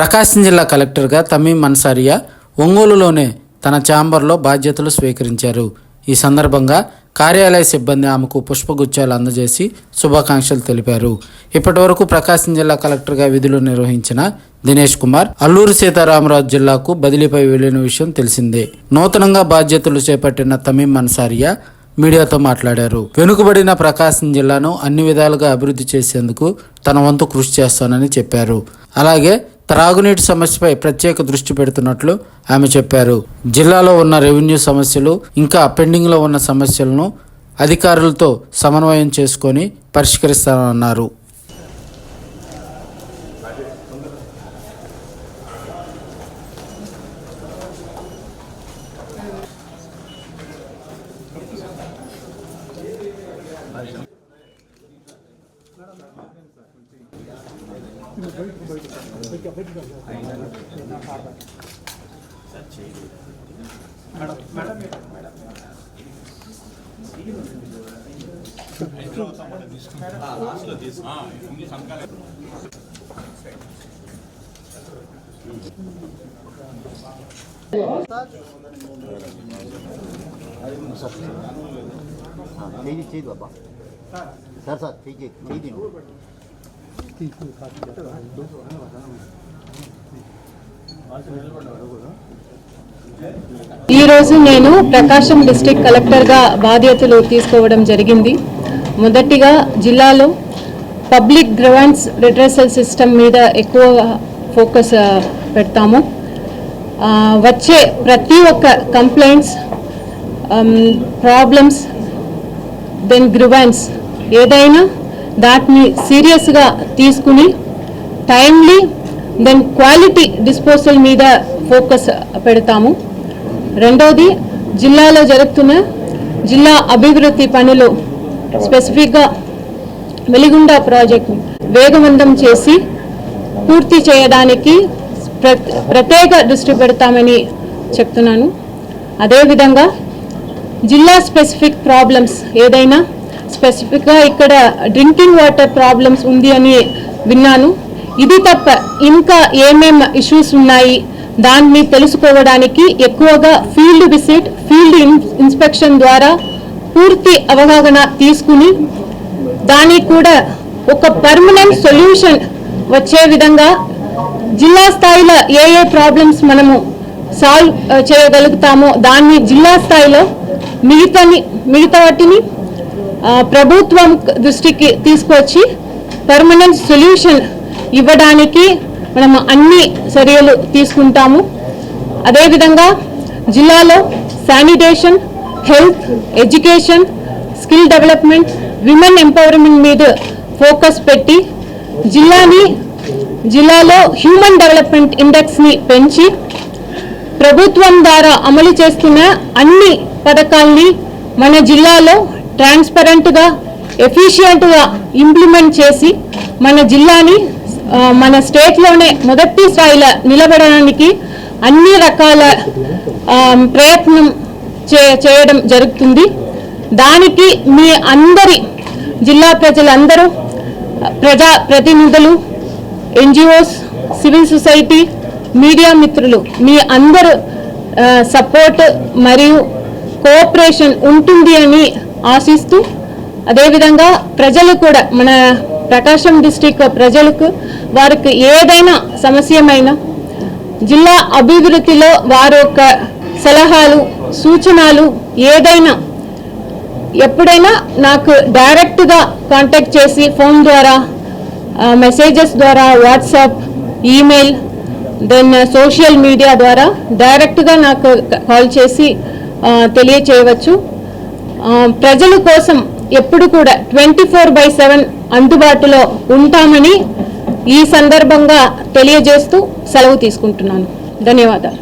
ప్రకాశం జిల్లా కలెక్టర్గా తమీం అన్సారియా ఒంగోలులోనే తన ఛాంబర్లో బాధ్యతలు స్వీకరించారు. ఈ సందర్భంగా కార్యాలయ సిబ్బంది ఆమెకు పుష్పగుచ్చాలు అందజేసి శుభాకాంక్షలు తెలిపారు. ఇప్పటివరకు ప్రకాశం జిల్లా కలెక్టర్గా విధులు నిర్వహించిన దినేష్ కుమార్ అల్లూరు సీతారామరాజు జిల్లాకు బదిలీపై వెళ్ళిన విషయం తెలిసిందే. నూతనంగా బాధ్యతలు చేపట్టిన తమీం అన్సారియా మీడియాతో మాట్లాడారు. వెనుకబడిన ప్రకాశం జిల్లాను అన్ని విధాలుగా అభివృద్ధి చేసేందుకు తన వంతు కృషి చేస్తానని చెప్పారు. అలాగే త్రాగునీటి సమస్యపై ప్రత్యేక దృష్టి పెడుతున్నట్లు ఆమె చెప్పారు. జిల్లాలో ఉన్న రెవెన్యూ సమస్యలు ఇంకా పెండింగ్లో ఉన్న సమస్యలను అధికారులతో సమన్వయం చేసుకొని పరిష్కరిస్తానన్నారు. చేయి చేయి బాబా సార్ సార్ చేయి చేయి చేయి ఈరోజు నేను ప్రకాశం డిస్ట్రిక్ట్ కలెక్టర్గా బాధ్యతలు తీసుకోవడం జరిగింది. మొదటిగా జిల్లాలో పబ్లిక్ గ్రవెన్స్ రిట్రసల్ సిస్టమ్ మీద ఎక్కువ ఫోకస్ పెడతాము. వచ్చే ప్రతి ఒక్క కంప్లైంట్స్ ప్రాబ్లమ్స్ దెన్ గ్రివెన్స్ ఏదైనా దాటిని సీరియస్గా తీసుకుని టైమ్లీ దెన్ క్వాలిటీ డిస్పోజల్ మీద ఫోకస్ పెడతాము. రెండోది జిల్లాలో జరుగుతున్న జిల్లా అభివృద్ధి పనులు స్పెసిఫిక్గా వెలిగుండ ప్రాజెక్ట్ వేగవంతం చేసి పూర్తి చేయడానికి ప్రత్యేక దృష్టి పెడతామని చెప్తున్నాను. అదేవిధంగా జిల్లా స్పెసిఫిక్ ప్రాబ్లమ్స్ ఏదైనా స్పెసిఫిక్గా ఇక్కడ డ్రింకింగ్ వాటర్ ప్రాబ్లమ్స్ ఉంది అని విన్నాను. ఇది తప్ప ఇంకా ఏమేం ఇష్యూస్ ఉన్నాయి? దాన్ని తెలుసుకోవడానికి ఎక్కువగా ఫీల్డ్ విజిట్ ఫీల్డ్ ఇన్స్పెక్షన్ ద్వారా పూర్తి అవగాహన తీసుకుని దానికి కూడా ఒక పర్మనెంట్ సొల్యూషన్ వచ్చే విధంగా జిల్లా స్థాయిలో ఏ ఏ ప్రాబ్లమ్స్ మనము సాల్వ్ చేయగలుగుతామో దాన్ని జిల్లా స్థాయిలో మిగతాని మిగతా వాటిని ప్రభుత్వం దృష్టికి తీసుకొచ్చి పర్మనెంట్ సొల్యూషన్ ఇవ్వడానికి మనము అన్ని చర్యలు తీసుకుంటాము. అదేవిధంగా జిల్లాలో sanitation health education skill development women empowerment మీద ఫోకస్ పెట్టి జిల్లాని జిల్లాలో హ్యూమన్ డెవలప్మెంట్ ఇండెక్స్ని పెంచి ప్రభుత్వం ద్వారా అమలు చేస్తున్న అన్ని పథకాల్ని మన జిల్లాలో ట్రాన్స్పరెంట్గా ఎఫిషియెంట్గా ఇంప్లిమెంట్ చేసి మన జిల్లాని మన స్టేట్లోనే మొదటి స్థాయిలో నిలబడడానికి అన్ని రకాల ప్రయత్నం చే చేయడం జరుగుతుంది. దానికి మీ అందరి జిల్లా ప్రజలందరూ ప్రజా ప్రతినిధులు ఎన్జిఓస్ సివిల్ సొసైటీ మీడియా మిత్రులు మీ అందరూ సపోర్ట్ మరియు కోఆపరేషన్ ఉంటుంది అని ఆశిస్తూ అదేవిధంగా ప్రజలు కూడా మన ప్రకాశం డిస్టిక్ ప్రజలకు వారికి ఏదైనా సమస్యమైనా జిల్లా అభివృద్ధిలో వారి యొక్క సలహాలు సూచనలు ఏదైనా ఎప్పుడైనా నాకు డైరెక్ట్గా కాంటాక్ట్ చేసి ఫోన్ ద్వారా మెసేజెస్ ద్వారా WhatsApp email then social media ద్వారా డైరెక్ట్గా నాకు కాల్ చేసి తెలియచేయవచ్చు. ప్రజల కోసం ఎప్పుడు కూడా ట్వంటీ ఫోర్ బై సెవెన్ అందుబాటులో ఉంటామని ఈ సందర్భంగా తెలియజేస్తూ సెలవు తీసుకుంటున్నాను. ధన్యవాదాలు.